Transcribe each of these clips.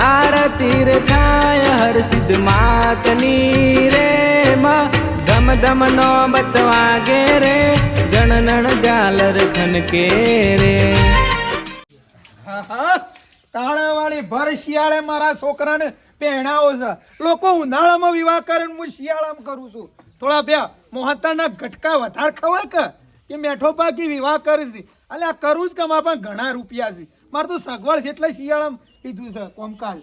આરતી રે થાય, હર સિદ્ધ માતની રે માં. ધમ ધમ નો બતવાગે રે, જણનણ ઝાલર ખનકે રે. તાળાવાળી ભર શિયાળે મારા છોકરાને પહેણાવો છે. લોકો ઉનાળામાં વિવાહ કરે હું શિયાળામાં કરું છું. થોડા ભ્યા મોહતાના ગટકા વધારે ખબર કે? કે મેઠો પાકી વિવાહ કરે છે. એટલે આ કરું જ કે મારા પણ ઘણા રૂપિયા છે. મારે તો સગવડ છે એટલે શિયાળામાં લીધું છે કોમકાજ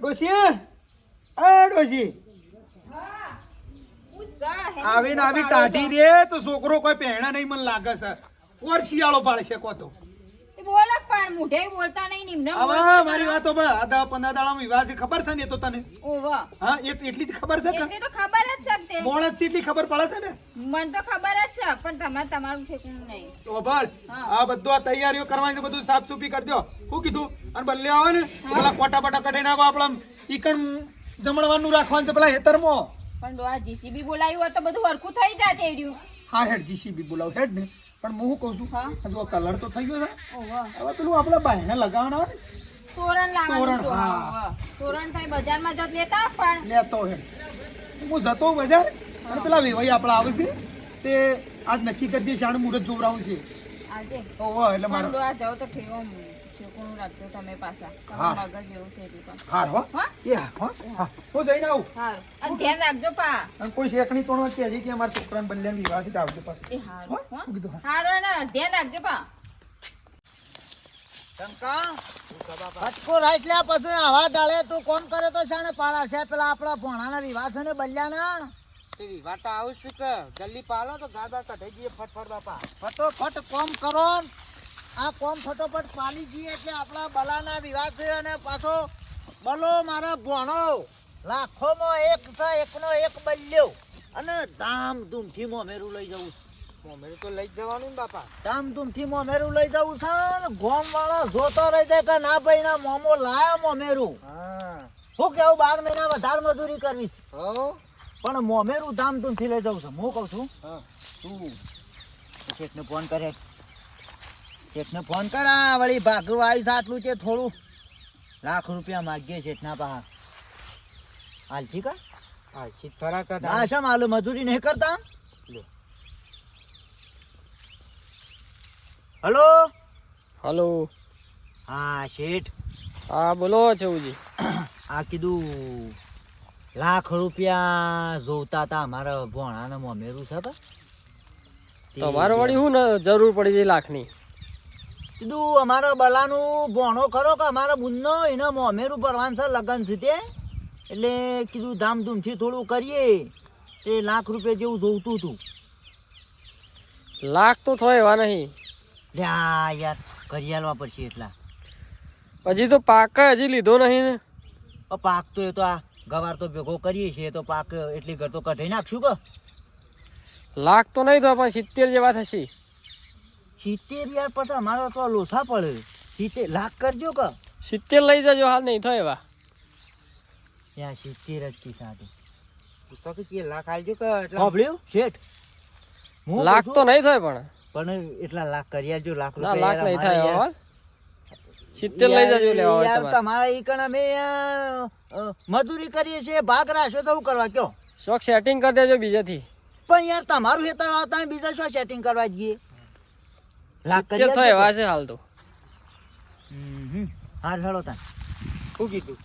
ડોશી, એ? ડોશી. આવીને આવી ટાઢી રે, તો છોકરો કોઈ પહેણા નહીં, મને લાગે છે. ઓર શિયાળો પાડશે કો તો. બોલો પણ મુઢે બોલતા નહીં નિમ્ન હવે મારી વાતો બળ આ દા પંદર દાડામાં વિવાહ છે ખબર છે ને તો તને? ઓવા. હા એ એટલી જ ખબર છે કે? તો ખબર જ છે તે. મોણસ છે એટલી ખબર પડે છે ને? મને તો ખબર જ છે પણ તમારે તમારું ઠેકાણું નહીં. તો બળ આ બધું આ તૈયારીઓ કરવાની છે બધું સાફ સુફી કરી દો. શું કીધું? અને બલ્લે આવે ને. પેલા કોટા બટા કઢી નાખો આપણા ઈકણ જમણવાનું રાખવાનું છે પેલા હેતરમાં. પણ આ જીસીબી બોલાવ્યું હોય તો બધું હરખું થઈ જાય તેડ્યું હા હેડ જીસીબી બોલાવ હેડ ને. પણ હું કહું છું હા. જો કલર તો થઈ ગયો છે. હવે પેલું આપણે બાયણે લગાવવાના હોય તોરણ લાવવાનું તોરણ, હા. તોરણ થાય બજારમાં જત લેતા પણ. લેતો હે હું જતો બજાર અને પેલા વેવાઈ આપણા આવે છે તે આજ નક્કી કરી દઈએ શાણ મુહૂર્ત જોવરાવું છે. આજે? ઓહો એટલે પણ જાવ તો ઠેવો ઠેકોણું રાખજો તમે પાછા. હા. મગજ એવું છે એટલે પણ હાર હો. એ હો હું. જઈને આવું. હારું. અને ધ્યાન રાખજો પા. અને કોઈ શેકણી તો નથી હજી કે અમારા છોકરાને બલ્યાને વિવાહ છે આવજો પાછું. એ હારું. હો? હા? શું કીધું? હા. હારું ને ધ્યાન રાખજો પા. હટકો રાખ લ્યા પછી આવા ડાળે તું કોણ કરે તો જાણે પાલા છે. પેલા આપણા ભોણાના વિવાહ છે ને બલ્યાના તે વિવાહ તો આવું છું કે જલ્દી પાલો તો ગાડા કઢાઈ જઈએ ફટફટ બાપા. ફટોફટ કોમ કરો. ન. આ કોમ ફટોફટ પાલી જઈએ એટલે આપણા બલાના વિવાહ છે અને પાછો બલો મારા ભોણો લાખોમાં એક છે એકનો એક બલ્યો. અને ધામધૂમથી મોમેરું લઈ જવું મોમેરું તો લઈ જવાનું ને બાપા. ધામધૂમથી મોમેરું લઈ જવું છે ને ગોમ વાળા જોતો રહી જાય કે ના ભાઈ ના મોમો લાયા મોમેરું. હા. કેવું બાર મહિના વધારે મજૂરી કરવી છે. હો? પણ મોમેરું ધામધૂમથી લઈ જવું છે. હું કહું છું હા. તું શેઠને ફોન કરે. શેઠને ફોન કરા વળી ભાગવા આવી છે આટલું તે થોડું. લાખ રૂપિયા માગીએ શેઠના પાસે હાલશી કા? હા સિત્તરા કા ના શા માલુમ મજૂરી નહીં કરતા? હલો? હલો. હા શેઠ. હા બોલો ચૌજી આ કીધું લાખ રૂપિયા જોતા હતા અમારા ભોણાને મોમેરું છે તમારે વળી શું ને જરૂર પડી હતી લાખની? કીધું અમારા બલાનું ભોણો ખરો કે અમારા બુનનો એનો મોમેરું ભરવાનું છે લગ્ન છે તે. એટલે કીધું ધામધૂમથી થોડું કરીએ. તે લાખ રૂપિયા જેવું જોઈતું હતું. લાખ તો થાય એવા નહીં. લ્યા યાર કરી આલવા પડશે એટલા. હજી તો પાક હજી લીધો નહીં ને. પાક તો એ તો આ ગવાર તો ભેગો કરીએ છીએ તો પાક એટલી ઘર તો કઢાઈ નાખશું કે? લાખ તો નહીં થાય પણ સિત્તેર જેવા થશે. સિત્તેર યાર પછી અમારો તો લોસા પડે. સિત્તેર લાખ કરજો કે. સિત્તેર લઈ જજો હાલ નહીં થાય એવા. ત્યાં સિત્તેર જ કી સાથે પૂછો કે કે લાખ આલજો કે સાંભળ્યું શેઠ લાખ તો નહીં થાય પણ. પણ એટલા લાખ કરી આલજો લાખ ના લાખ નહીં થાય સિત્તેર લઈ જજો લેવા હોય તમારા. ઈ કણ અમે મજૂરી કરીએ છીએ ભાગ રાખશો તો કરવા કયો? શોખ સેટિંગ કરી દેજો બીજાથી. પણ યાર તમારું હેતર આવતા બીજા શું સેટિંગ કરવા જઈએ? લાખ કરી સિત્તેર થાય આલજો એવા છે હાલ તો હમ, હાર હેડો શું કીધું?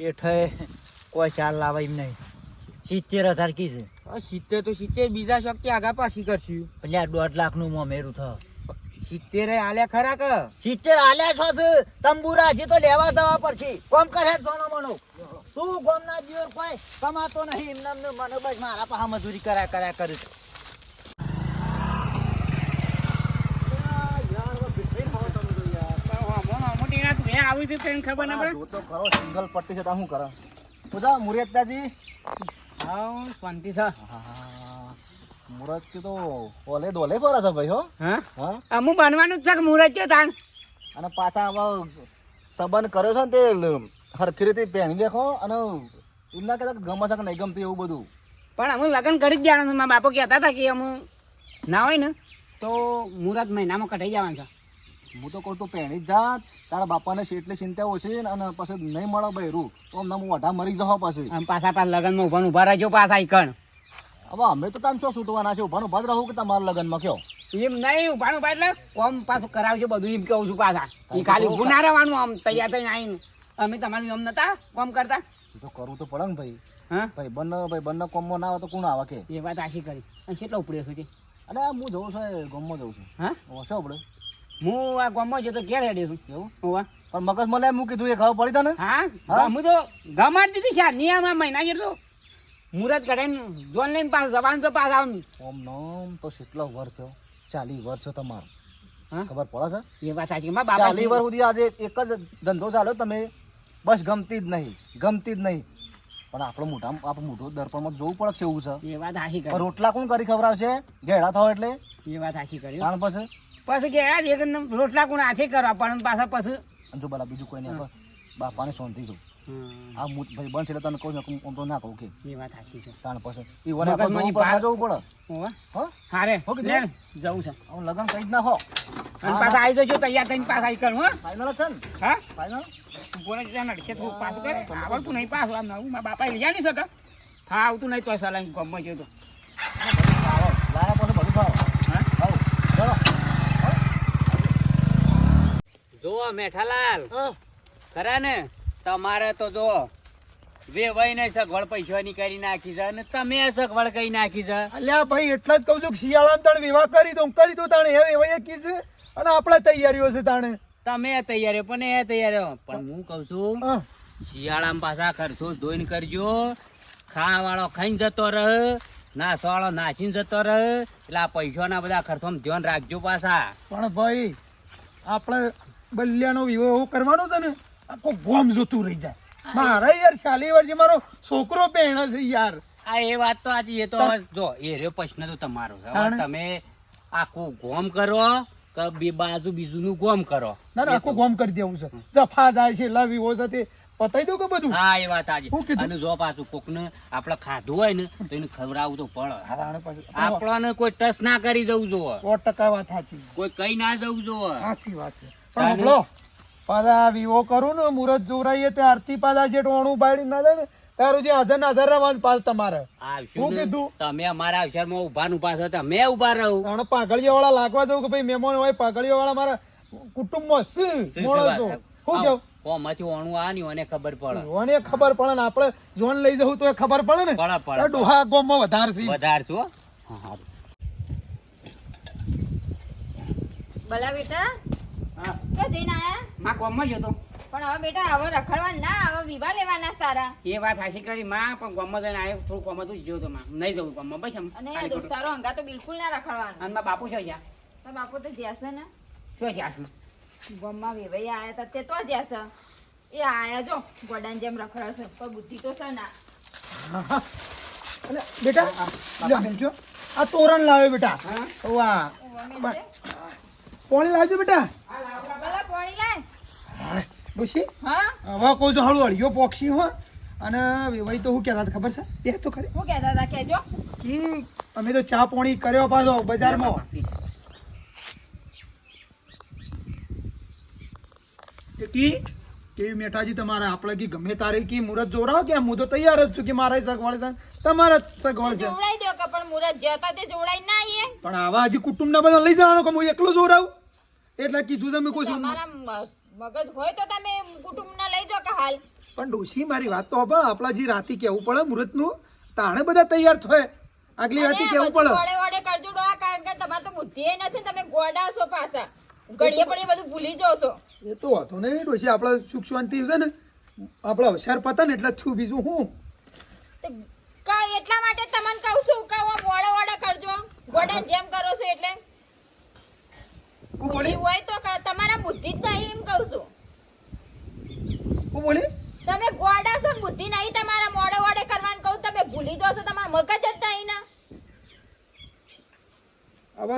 એઠે કોઈ ચાલ લાવે એમ નહીં. સિત્તેર હજાર કી છે સિત્તેર તો સિત્તેર બીજા શક્તિ આગા પાછી કરશું. એટલે દોઢ લાખનું મોમેરું થ. સિત્તેર આલ્યા ખરા કે? સિત્તેર આલ્યા છો છે? તંબુરા હજી તો લેવા જવા પડશે. કોમ કરે સોનો મનો. શું ગોમ ના જીવર કોઈ કમાતો નહીં? એમને મને બસ મારા પાસે મજૂરી કર્યા કર્યા. કરે છે. સિંગલ પટ્ટી છે તો શું કરે? પૂજા મુરિયતદાજી મુરત કે તો ઓલે દોલે ફરા છે ભાઈ હો. હા? અમુ બનવાનું જ છે કે મુહૂર્ત છે તાણ. અને પાછા આમાં સંબંધ કર્યો છે ને તે હરખી રીતે પહેરી દેખો અને એમના કદાચ ગમે છે કે નહીં ગમતું એવું બધું. પણ અમે લગ્ન કરી જ દેવાનું મારા બાપો કહેતા હતા કે અમે ના હોય ને તો મુરત મહિનામાં કઢાઈ જવાનું છે. હું તો કહું તું પહેણી જા તારા બાપાને શેટલી ચિંતા ઓછી અને પછી નહીં મળે બૈરું તો અમને હું વઢા મરી જાવ પછી. આમ પાછા પાછા લગનમાં ઊભા ઊભા રહેજો પાછા કણ. હવે અમે તો તમે શું છૂટવાના છે ઊભા ઊભા જ રહું કે તમારા લગનમાં કયો? એમ નહીં ઊભા ઊભા એટલે કોમ પાછું કરાવજો બધું એમ કેવું છું પાછા. એ ખાલી ઉભું ના રહેવાનું આમ તૈયાર થઈને આવીને. અમે તમારું એમ નતા કોમ કરતા? તો કરવું તો પડે ને ભાઈ. હા? ભાઈ બંને ભાઈ બંને કોમમાં ના આવે તો કોણ આવે કે? એ વાત આશી કરી. અને કેટલો ઉપડ્યો છું અરે હું જઉં છું ગમમાં જઉં છું. હા? ઓછો આપણે હું આ ગામમાં જતો ક્યારે હેડ્યો છું. એવું? હોવા પણ મગજ મને મૂકી કીધું એ ખબર પડી તને હા? હા? હું તો ગમાડ દીધી છે નિયમમાં મહિના જેટલો. મુરત કઢાઈને જોન લઈને પાસ જવાનું તો પાસ આમ ઓમ નોમ તો કેટલો વર્ષ થયો? ચાલી વર્ષ થયો તમારો. હા? ખબર પડે છે? એ વાત સાચી માં બાપા ચાલી વર્ષ સુધી આજે એક જ ધંધો ચાલ્યો. તમે બસ ગમતી જ નહીં ગમતી જ નહીં. પણ આપણો મોટા આપણો મોટું દર્પણમાં જોવું પડે છે એવું છે. એ વાત સાચી કરી. રોટલા કોણ કરી ખવડાવશે? ઘેડા થાવ એટલે? એ વાત સાચી કરી. કારણ પછી? પછી કે આ એક રોટલા કોણ હાથે કરવા? પણ પાછા પછી જો બલા બીજું કોઈ નહીં બાપાને શાંતિ છું આ હું ભાઈ બનશે એટલે તને કહું છું હું તો ના કહું કે. એ વાત સાચી છે. તાણ પછી. એ વરે આપણે જોવું પડે, ના હો હારે હો કીધું? જવું છે. હું લગન કઈ જ હો અને પાછા આવી જજો તૈયાર થઈને પાછા આવી કરું હા. ફાઇનલ છે ને? હા? ફાઇનલ બોલે જ છે નડશે થોડું પાછું કરે. આવડતું નહીં પાછું આમ નવું મારા બાપા લઈ નહીં શકે. હા આવતું નહીં તો. સલાહ ગમમાં જતો લારા પછી બધું ખાવ હા આવો ચલો જો મેઠાલાલ. ખરા ને? તમારે તો જો વેવાઈ ને સગવડ પૈસાની કરી નાખી છે અને તમે સગવડ કરી નાખી છે. અલ્યા ભાઈ એટલા જ કહું છું કે શિયાળામાં તાણે વિવાહ કરી દઉં કરી દઉં તાણે. એ એક કીધું અને આપણે તૈયારીઓ છે તાણે. તમે તૈયારીઓ પણ એ તૈયારીઓ. પણ હું કઉ છું શિયાળામાં પાછા ખર્ચો જોઈને કરજો. ખાવાળો વાળો ખાઈને જતો રહે નાસ વાળો નાચીને જતો રહે. એટલે આ પૈસાના બધા ખર્ચોમાં ધ્યાન રાખજો પાછા. પણ ભાઈ આપણે બલ્યાનો વિવાહ કરવાનો છે ને આખો ગોમ જોતું રહી જાય. મારા યાર વર્ષે મારો છોકરો પહેણે છે યાર. આ એ વાત તો આજે એ તો જો એ રહ્યો પ્રશ્ન તો તમારો છે. તમે આખું ગોમ કરો કે બાજુ બીજું નું ગોમ કરો? ના ના આખું ગોમ કરી દેવું છે. જફા જાય છે લાવી હોય છે પતાઈ દઉં કે બધું? હા એ વાત આજે? અને જો પાછું કોક ને આપડે ખાધું હોય ને તો એને ખવડાવું તો પડે. આપણને કોઈ ટચ ના કરી દઉં જોવે સો ટકા વાત સાચી. કોઈ કઈ ના દઉં જોવે સાચી વાત છે. પણ મોકલો પાછા વિવો કરું ને મુરત જોરાઈએ તે આરતી પાછા જે ટોણું બાળી ના દે ને તારું જે હાજર ના હાજર રહેવાનું પાલ તમારે. શું કીધું? તમે અમારા અવસરમાં ઊભા નું પાછો તમે ઊભા રહું. પણ પાઘડીયા વાળા લાગવા જવું કે ભાઈ મહેમાન હોય પાઘડીયા વાળા મારા કુટુંબમાં છે શું મોડો તો. શું કેવું? કોમાંથી ઓણું આ ની ઓને ખબર પડે. ઓને ખબર પડે ને આપણે જોન લઈ જવું તો એ ખબર પડે ને. પડે, પડે. ડોહા ગોમમાં વધારે છે. વધારે છો હા, હારું. બેટા ક્યાં જઈને આયા? માં ગામમાં જતો પણ હવે બેટા હવે રખડવા ના હવે વિવાહ લેવાના સારા. એ વાત સાચી કરી માં પણ ગામમાં જઈને આવ્યો થોડું કોમ હતું ગયો તો માં. નહીં જવું ગામમાં બસ આમ અને દોસ્તારો અંગા તો બિલકુલ ના રખડવાનું. અને બાપુ છે? જ્યાં તો બાપુ તો જ્યાશે ને. શું છે આસમાં ગામમાં વેવાઈ આયા તા તે તો જ્યાશે એ આયા જો ગોડાન જેમ રખડશે પણ બુદ્ધિ તો છે ના. અને બેટા લ્યો બેનજો, આ તોરણ લાવ્યો બેટા. વાહ ઓવા. લાવજો બેટા. ડોશી હા? હવે કોઈ જો હળુ હળિયો પોક્ષી હો. અને વેવાઈ તો હું કહેતા હતા ખબર છે? બે તો ખરી. હું કહેતા હતા કેજો કે અમે તો ચા પોણી કર્યો પાછો બજારમાં. કી કે? મેઠાજી તમારે આપણે કે ગમે તારે કે મુરત જોડાવ કે હું તો તૈયાર જ છું કે મારા સગવડ છે? તમારા સગવડ છે. જોવડાઈ દો કે પણ મુરત જતા તે જોડાઈ ના આવીએ પણ આવા હજી કુટુંબના બધા લઈ જવાનો કે હું એકલો જોરાવું એટલે કીધું તમે કોઈ મારા તમારા મગજ હોય તો તમે કુટુંબના લઈ જાઓ કે હાલ? પણ ડોશી મારી વાત તો પણ આપણા જે રાતી કેવું પડે મુહૂર્તનું તાણે બધા તૈયાર થાય. આગલી રાતી કેવું પડે. વડે વડે કરજો ડોહા કારણ કે તમારે તો બુદ્ધિ નથી તમે ગોડા છો પાછા. ઘડીએ એ બધું ભૂલી જાવ છો. એ તો હતો નહીં ડોશી આપણે સુખ શાંતિ છે ને. આપણો હોશિયાર પતા ને એટલે છું બીજું હું. કા એટલા માટે તમને કહું છું કે હું મોડે મોડે કરજો. ગોડા જેમ કરો છો એટલે. હું બોલી? હોય તો તમારા બુદ્ધિ જ નહીં એમ કહું છું. હું બોલી? તમે ગોડા છો બુદ્ધિ નહીં તમારા મોડે મોડે કરવાનું કહું તમે ભૂલી છો તમારા મગજ જ નહીં ને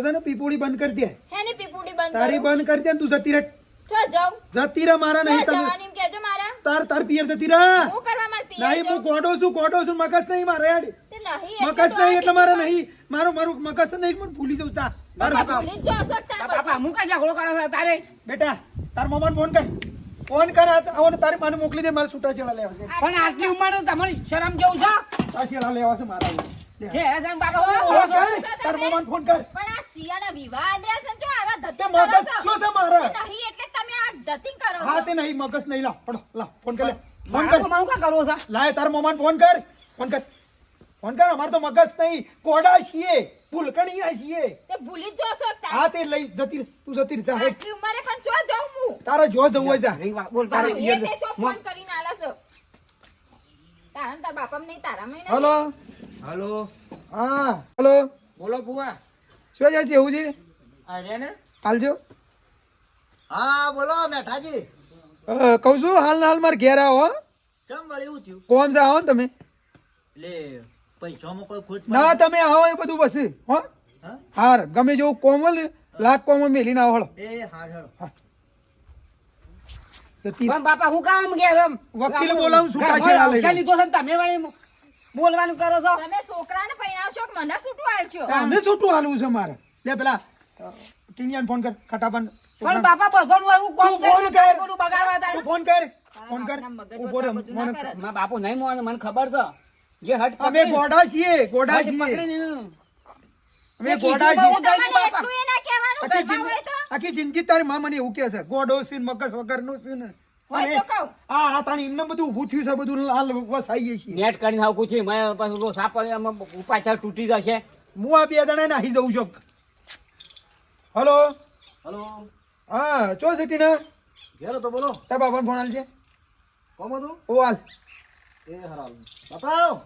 છે ને પીપોડી બંધ કરી દે. હેની પીપુડી બંધ તારી બંધ કરી દે તું જતી રહે. જાઉં જતી રહે મારા નહીં તમે મારા. તાર તાર પિયર જતી રહે હું કરવા માર પિયર નહીં હું? ગોડો છું ગોડો છું મગજ નહીં મારે હેડ. નહીં મગજ નહીં એટલે મારે નહીં. મારું મારું મગજ નહીં પણ ભૂલી જઉં તા બાપા ભૂલી જ શકતા બાપા. હું કઈ ઝઘડો કરો છો તારે? બેટા તાર મામાને ફોન કર. ફોન કર આવને આવો તારી માને મોકલી દે મારે છૂટા છેડા લેવા છે. પણ આટલી ઉંમર તમારી શરમ જેવું છે? આ છેડા લેવા છે મારા ફોન કર તાર મામાને ફોન કર. પણ આ શિયાળા વિવાહ આદર્યા છે આવા તે મગજ શું છે મારે? નહીં એટલે તમે આ ધતિંગ કરો હા તે નહીં મગજ નહીં. લા પડો લા ફોન કર લે. ફોન કર. મારું કા કરવો છે? લાય તાર મામાને ફોન કર. ફોન કર. ફોન કર અમારે તો મગજ નહીં. કોડા છીએ. ભૂલકણીયા છીએ. તે ભૂલી જ છો હા તે લઈ જતી. તું જતી રહે. આટલી ઉંમરે પણ જો જાઉં હું. તારે જો જવું હોય જા. બોલ તારે એ તે ફોન કરીને આલા છો. તારા ને તાર બાપામાં નહીં, તારામાં નહીં. હલો? હલો. હા હલો. બોલો ફુવા શું જાય છે એવું છે? ને? હાલજો. હા બોલો મેઠાજી. કહું છું હાલ ને હાલ મારે ઘેર આવો. ચમ વળી એવું થયું? કોમ સે આવો ને તમે. લે પૈસામાં કોઈ ખોટ ના તમે આવો એ બધું બસ હો. હાર ગમે જેવું કોમ હોય લાખ કોમ મેલીને આવો હળો. એ હાર હેડો. પણ બાપા હું કામ ઘેર વકીલ બોલાવું, શું અવસર લીધો છે ને તમે વળી બોલવાનું કરો છો. તમે છોકરાને પરણાવશો કે મને છૂટું આલશો? તમને છૂટું હાલવું છે મારે. લે પેલા ટીનિયાને ફોન કર ખટાપન પણ બાપા બધોનું એવું કોણ ફોન કર બગાડવા ફોન કર. ફોન કર. ઊભો રહે, મને બાપુ નહીં મોને મને ખબર છે. જે હટ અમે ગોડા છીએ ગોડા છીએ. અમે ગોડા છીએ. આખી ઘરમાં હોય જિંદગી તો. આખી જિંદગી તારી મા મને એવું કહે છે ગોડો છે ને મગજ વગરનું છે હા તાણી એમને બધું ઊભું થયું છે બધું લાલ વસાઈએ છીએ નેટ કરીને આવું પૂછી મેં પાછું લો સાપ પડે આમાં પાછળ તૂટી જશે. હું આ બે જણા નાહી જઉં છું. હલો? હલો? હા ચો સિટી ને ઘેરો તો બોલો. તાર બાપાને ફોન આલજે. કોમ હતું? ઓ હાલ એ હરાલ. બાપા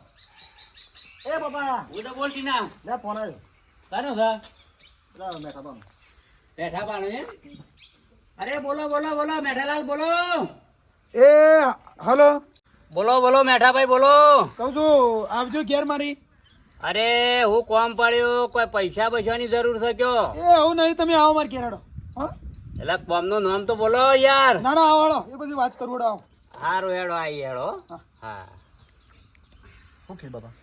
એ બાપા! હું તો બોલતી ના લે ફોન આવ્યો કાનો છે? પેલા મેઠા બેઠા પાડો એમ? અરે બોલો બોલો બોલો મેઠાલાલ બોલો. એ હલો. બોલો બોલો મેઠાભાઈ બોલો. કહું છું આવજો ઘેર મારી. અરે હું કોમ પડ્યો કોઈ પૈસા પૈસાની જરૂર થયો એ આવું નહીં તમે આવો મારી ઘેર હા? એટલે કોમનું નામ તો બોલો યાર. ના ના આવો એ બધી વાત કરું આવો. હારું હેડો આઈ હેડો. હા. ઓકે બાબા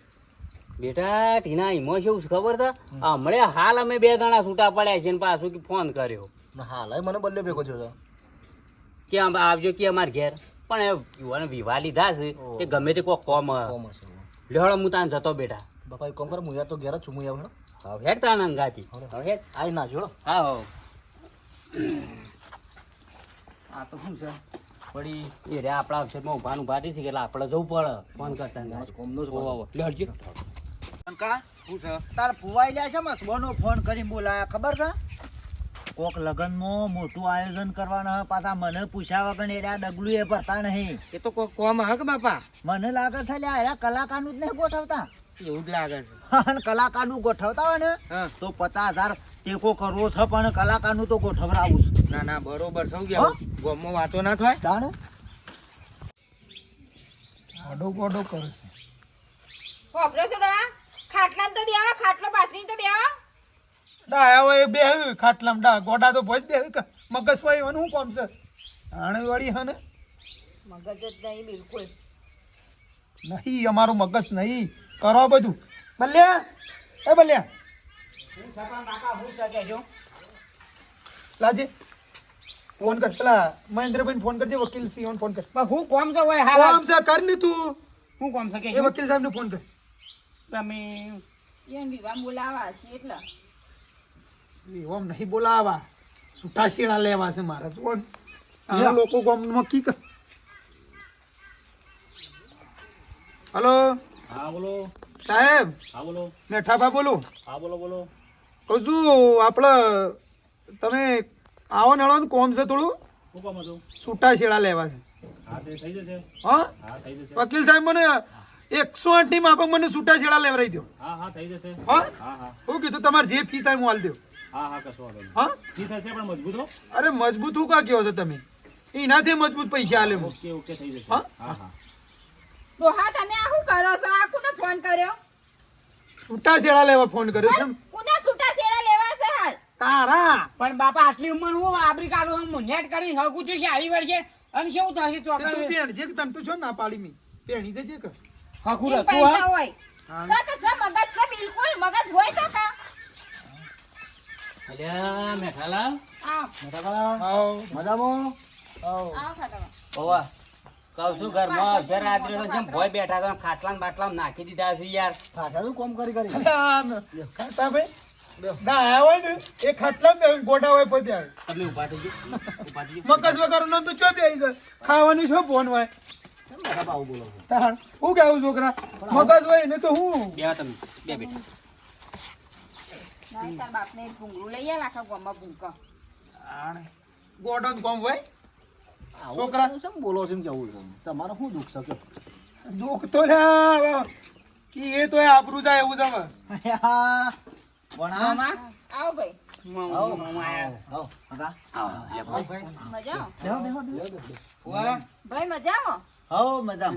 બેટા ટીના છે એવું ખબર છે? હમણાં હાલ અમે બે જણા છૂટા પડ્યા છે ને પાછું કે ફોન કર્યો. હાલ મને બદલે ભેગો થયો છે કે આવજો કે અમાર ઘેર. પણ એ યુવાને વિવાહ લીધા છે કે ગમે તે કોઈ કોમ લેવડો હું ત્યાં જતો બેટા બાપા કોમ કામ કર હું તો ઘેર જ છું હું આવું હવે હેડ તાણ અંગાતી હવે હેડ. આઈ ના જોડો. હા હો. આ તો શું છે? વળી એ રે આપણા અક્ષરમાં ઊભા ઊભા છે કે એટલે આપણે જવું પડે. ફોન કરતા ને. કોમનો જ ઓવો, ઓવો. લે હટજો. શંકા તાર ફુવાઈ જાય છે મસબોનો ફોન કરી બોલાયા ખબર છે? કોક લગનમાં મોટું આયોજન કરવાના પાછા મને પૂછ્યા વગર એરા ડગલું એ ભરતા નહીં. એ તો કોક કોમ હક બાપા? મને લાગે છે લ્યા એરા કલાકારનું જ નહીં ગોઠવતા. એવું જ લાગે છે. કલાકાર કલાકારનું ગોઠવતા હોય ને તો પચાસ હજાર ટેકો કરવો છે પણ કલાકારનું તો ગોઠવરાવું છે. ના ના બરોબર સૌ ગયા. ગોમો વાતો ના થાય? જાણે. આડો ગોડો કરે છે. હોભળો છો તો બે ખાટલો પાથરીને તો બેહો. ડાયા હોય બે ખાટલામ ડા ગોડા તો ભજ બે મગજ હોય શું કોમ છે? આણે વળી હે ને? મગજ જ નહીં બિલકુલ. નહીં અમારું મગજ નહીં. કરો બધું. બલ્યા એ બલ્યા. લાજે. ફોન કર. પેલા મહેન્દ્રભાઈ ફોન કરજે વકીલ સિંહ ફોન કર. હું કોમ છે હોય હા કોમ છે કર ને તું. હું કોમ છે કે એ વકીલ સાહેબ ને ફોન કર. તમે ઈયોને વિવાહ બોલાવા છે એટલે. ઓમ નહીં બોલાવા. સુઠા શેડા લેવા છે મારે તો લોકો ગામમાં કી કર. હલો? હા બોલો. સાહેબ? હા બોલો. મેઠાભા બોલું. હા બોલો બોલો. કહું છું આપણે તમે આવો ને કોમ છે થોડું? છૂટા શેડા લેવા છે. હા થઈ જશે. હા? હા થઈ જશે. વકીલ સાહેબ મને એકસો આઠની માફક મને છૂટા છેડા લેવરાઈ દો હા હા થઈ જશે. હા? હા કીધું તમારે જે ફી થાય હું હાલ દો હા હા કશો હા? જી થશે પણ મજબૂત હો. અરે મજબૂત હું કા કહો છો તમે? એનાથી મજબૂત પૈસા હાલે ઓકે ઓકે થઈ જશે. હા? હા ડોહા તમે આ શું કરો છો? આ કોને ફોન કર્યો? છૂટા શેડા લેવા ફોન કર્યો છે કોને છૂટા શેડા લેવા છે હાલ? તારા! પણ બાપા આટલી ઉંમર હું આબરી કાઢું હું નેટ કરી હકું છું સારી વર્ષે અને શું થશે તે તું પેણ જે તન તું છો ના પાડી મી? પેણી જે જે કર હકું રતું હા? હોય. સ સ મગજ છે બિલકુલ. મગજ હોય તો કા? અલ્યા મેઠાલાલ આવ. મેઠાબા મજામાં? આવ. ખાતા ઓવા કહું છું ઘરમાં અક્ષર આદર્યો તો જેમ ભોય બેઠા તો ખાટલા બાટલા નાખી દીધા છે યાર. ખાસા શું કોમ કરી કરી? ખાટા આમ. ખાતા ભાઈ. ના આયા હોય ને એ ખાટલા બે ગોડા હોય પછી બે તમે ઊભા થજો ઊભા થજો વગર નો તો ચો બે ખાવાની શું ફોન હોય? બોલો છો? તાણ હું કેવું છોકરા? મગજ હોય ને તો હું? બે તમે બે બેઠા. તાર બાપને ભૂંગળું લઈ આલ આખા ગામમાં ભૂંકા ગોડો કોમ હોય? આવું છોકરા. તમે બોલો છો કેવું છે તમારે શું દુઃખ છે દુઃખ તો કે એ તો આબરૂ જાય એવું છે. ભણા આવો ભાઈ. મામા મામા આયા. આવો કાકા. આવો ભાઈ. મજા મજા મજા?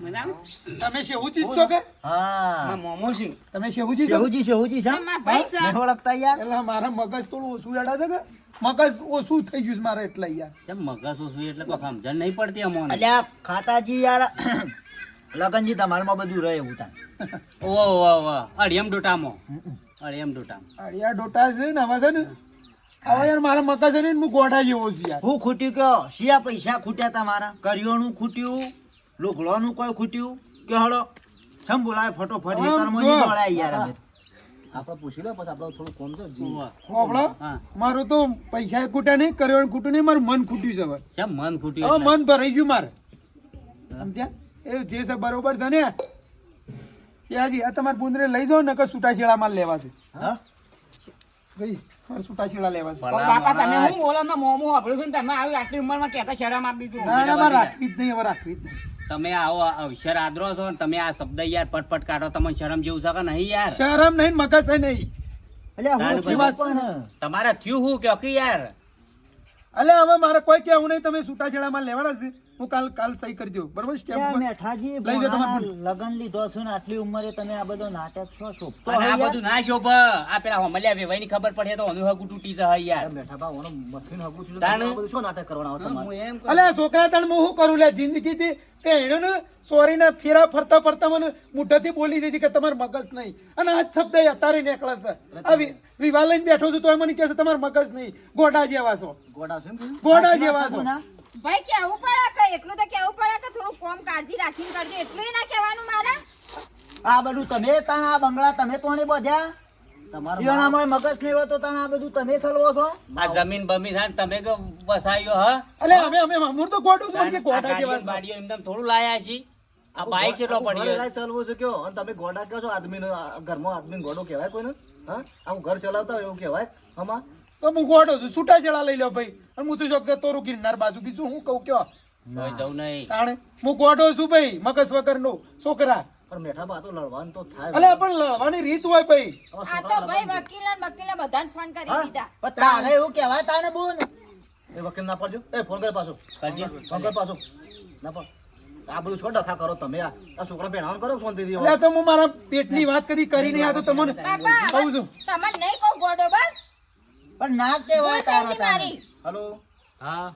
તમે શેવુજી છો કે? હા. મારા તમે શેવુજી શેહુજી શેહુજી છે? મારા ભાઈ છે. નહીં ઓળખતા યાર. એટલે મારા મગજ થોડું ઓછું યાડા છે કે? મગજ ઓછું થઈ ગયું છે મારે એટલે યાર. કેમ મગજ ઓછું એટલે કોઈ સમજણ નહીં પડતી અમોને. અલ્યા ખાતાજી યાર લગનજી તમારામાં બધું રહે એવું થાય. ઓ ઓ ઓ અડિયમ ડોટામાં. અડિયમ ડોટામાં. અડિયા ડોટા છે ને હવે છે ને? હવે યાર મારા મગજ છે ને હું ગોઠા જેવો છું યાર. હું ખૂટ્યું કયો શિયા પૈસા ખૂટ્યા તમારા? કરિયોનું ખૂટ્યું? લુગડોનું કોઈ ખૂટ્યું? કે હળો? છમ બોલાય ફટોફટ આમ ખેતરમાં જો. નહીં દોડાય યાર અમે. આપણે પૂછી લો પછી આપણે થોડું કોમ તો ઓવા. હોભળો મારું તો પૈસા ખૂટ્યા નહીં કર્યો ખૂટ્યું નહીં મારું મન ખૂટ્યું છે હવે. કેમ મન હવે મન ભરાઈ ગયું મારે. સમજ્યા? એ જે છે બરોબર છે ને? શિયાજી આ તમારે પુંદરે લઈ જાઓ ને કે છૂટાછેડા માલ લેવા છે. હા? ગઈ મારે છૂટાછેડા લેવા છે. બાપા તમે હું બોલો મોમો વાપર્યું છું ને તમે આવી આટલી ઉંમરમાં કહેતા શરમ આપી દીધું. ના ના રાખવી જ નહીં હવે રાખવી જ નહીં. તમે આવો અવસર આદરો છો ને તમે આ શબ્દ યાર પટપટ કાઢો તમને શરમ જેવું છે કે નહીં યાર? શરમ નહીં મગજ છે નહીં. એટલે હું તારી વાત છે તમારે થયું હું કે કે યાર? અલે હવે મારે કોઈ કેવું નહીં તમે છૂટાછેડામાં લેવાના છે. હું કાલ કાલ સહી કરી દઉં. બરોબર? સ્ટેમ્પ મેઠાજી લઈ જાઓ તમારે લગન લીધો છે ને આટલી ઉંમરે તમે આ બધો નાટક છો શોભતો તો આ બધું ના શોભ. આ પેલા હોમલિયા વેવાઈ ની ખબર પડે તો ઓનું હગુ તૂટી જાય યાર. મેઠા બા, ઓનો મથીને હગુ થયું, તાણે? બધું શું નાટક કરવાનો તમારે? અલે છોકરા તણ હું શું કરું? લે જિંદગી થી એણે ને સોરી ને ફેરા ફરતા ફરતા મને મુઠ્ઠાથી બોલી દીધી કે તમારે મગજ નહીં. અને આ શબ્દ એ અત્યારે નીકળે છે. આવી વિવાહ લઈને બેઠો છું તો મને કહે છે તમારે મગજ નહીં. ગોડા જેવા છો. ગોડા છે એમ ગોડા જેવા છો. ભાઈ કેવું પડે કે? એટલું તો કેવું પડે કે થોડું કોમ કાળજી રાખીને કરજો. એટલું ના કહેવાનું મારે? આ બધું તમે તણ આ બંગલા તમે તોણી બોધ્યા? ઈયોણામાં મગજ નહીં હોતો તાણ આ બધું તમે ચલવો છો? આ જમીન બમીન હા તમે કે વસાયો હ? અલે અમે અમે અમૂર તો ગોડું પણ કે આ ગોડા જેવા બાડીઓ એમનેમ થોડું લાયા છી. આ બાઈક કેટલો ઘર પડ્યો લાઈ ચલવું છે કયો? અને તમે ગોડા કહો છો આદમીને ઘરમાં આદમીને ગોડો કહેવાય કોઈને? હા? આવું ઘર ચલાવતા હોય એવું કહેવાય? આમાં તો હું ગોડો છું. છૂટાછેડા લઈ લો ભાઈ. અને હું તો શોખ તોરું ગિરનાર બાજુ. બીજું હું કહું કયો? કોઈ જવું નહીં. તાણે. હું ગોડો છું ભાઈ મગસ વગર નો છોકરા. પણ મેઠા બા તો લડવાનું તો થાય અલે પણ લડવાની રીત હોય ભાઈ. આ તો ભાઈ વકીલ ને વકીલે બધાને ફોન કરી દીધા. પણ તારે એવું કહેવાય તાને બોલ એ વકીલ ના પડજો. એ ફોન કર પાછો. કરજી. ફોન કર પાછો. ના પણ આ બધું શું ડખા કરો તમે આ? છોકરા ભેણાવાનું કરો શાંતિથી એટલે તો હું મારા પેટની વાત કદી કરી નહીં. આ તો તમને કહું છું. તમને નહીં કહું ગોડો બસ. પણ ના કહેવાય ભૂલ તારો ગઈ હલો? હા.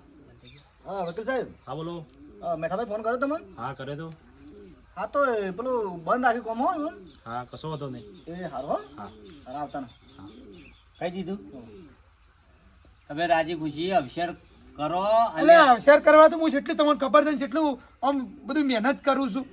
હા વકીલ સાહેબ. હા બોલો. હા, મેઠાભાઈ ફોન કર્યો તમને? હા કરે તો. હા તો પેલું બંધ રાખી કોમ હોય હા કશો હતો નહીં. એ હારો હો. હા. હારો આવતા ને કહી દીધું? તમે રાજી ખુશી અવસર કરો અને શેર કરવા તો હું જેટલી તમને ખબર છે ને જેટલું આમ બધું મહેનત કરું છું.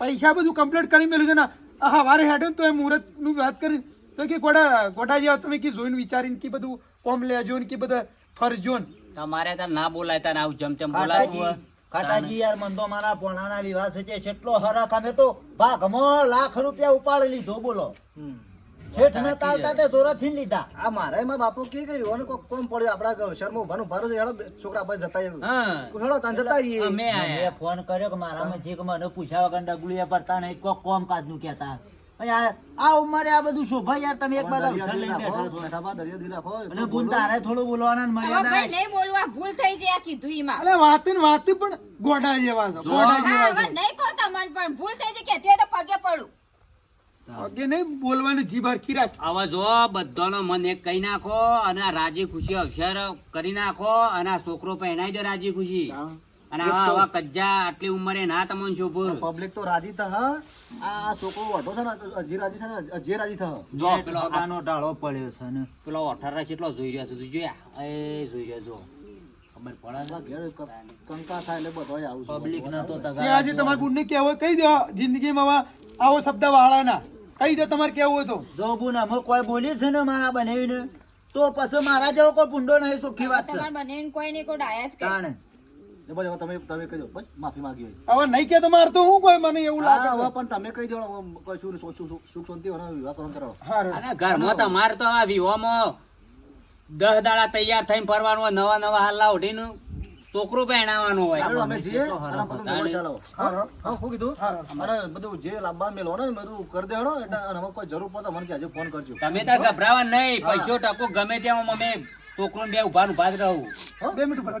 પૈસા બધું કમ્પ્લીટ કરી મેલું છે ને હા હવારે ને તો એ મુહૂર્તનું વાત કરી. તો કે ગોડા ગોડા જેવા તમે કે જોઈને વિચારીને કે બધું કોમ લેજો ને કે બધા ફરજો ને. તમારે ત્યાં ના બોલાય ત્યાં આવું જેમ તેમ બોલાવું ખાટાજી યાર મન તો મારા પોણાના વિવાહ છે છેટલો હરાખ અમે તો ભાગમાં લાખ રૂપિયા ઉપાડી લીધો બોલો. શેઠ ને તાલતા તે જોરતથી લીધા. આ મારા એમાં બાપુ કે ગયું? અને કોક કોમ પડ્યો આપડા શર્મા ઉભાનું ભારો છે હેડો છોકરા ભાઈ જતા આવ્યું હા. હેડો તાન જતા મેં ફોન કર્યો કે મારામાં જે મને પૂછ્યા વગર ડગલું પડતા નહીં કોક કોમ કાજનું કહેતા. અને આ આ ઉંમરે આ બધું શોભા યાર તમે એક બાદ અને બુન તારે થોડું બોલવાના મર્યાદા ભાઈ નહીં બોલવા ભૂલ થઈ જાય આ કીધું ઈમાં એટલે વાતે ને વાતે પણ ગોડા જેવા છો ગોડા જેવા નહીં કહું તમને પણ ભૂલ થઈ જાય કે હોય તો પગે પડું. છે નહીં બોલવાની જીભ હરખી રાખ. હવે જો બધાનો મન એક કહી નાખો અને રાજી ખુશી અવસર કરી નાખો અને છોકરો પહેણાઈ દો રાજી ખુશી. અને આવા આવા કજ્જા આટલી ઉંમરે ના તમને શોભ. પબ્લિક તો રાજી થા આ છોકરો વઢો છે ને હજી રાજી થા હજી રાજી થા જો પેલો આનો ઢાળો પડ્યો છે ને. પેલો અઠાર કેટલો જોઈ રહ્યો છે તું? જોયા? એ જોઈ રહ્યો બધો આવું જિંદગીમાં શબ્દ વાળાના. કઈ દો તમારે કેવું હોય તો. જો બુન અમે કોઈ બોલી છે ને મારા બનાવીને તો પછી મારા જેવો કોઈ પુંડો નહીં સુખી વાત છે. તમારે કોઈ ને કોઈ ડાયા જ કે. તાણે એ હવે તમે તમે કહી દો બસ માફી માંગી હોય. હવે નહીં કે તમારે તો હું કોઈ મને એવું લાગે હવે પણ તમે કહી દો હવે કોઈ શું શું- શું- સુખ શાંતિ હોય વિવાહ કરો કરો. હારું. ઘરમાં તમારે તો આ વિહોમાં દસ દાડા તૈયાર થઈને ફરવાનું હોય નવા નવા હાલ્લા ઉઠીને છોકરું પહેણાવાનું હોય. અમે બધું. હા કીધું? જે લાંબા મેલો ને બધું કરી દેડો એટલે કોઈ જરૂર પડતો મને આજે ફોન કરજો. તમે તો ગભરાવા નહીં પૈસો ટકો ગમે ત્યાં અમે છોકરું બે ઊભા ને ઊભા જ રહું. બે મિનિટ ઊભા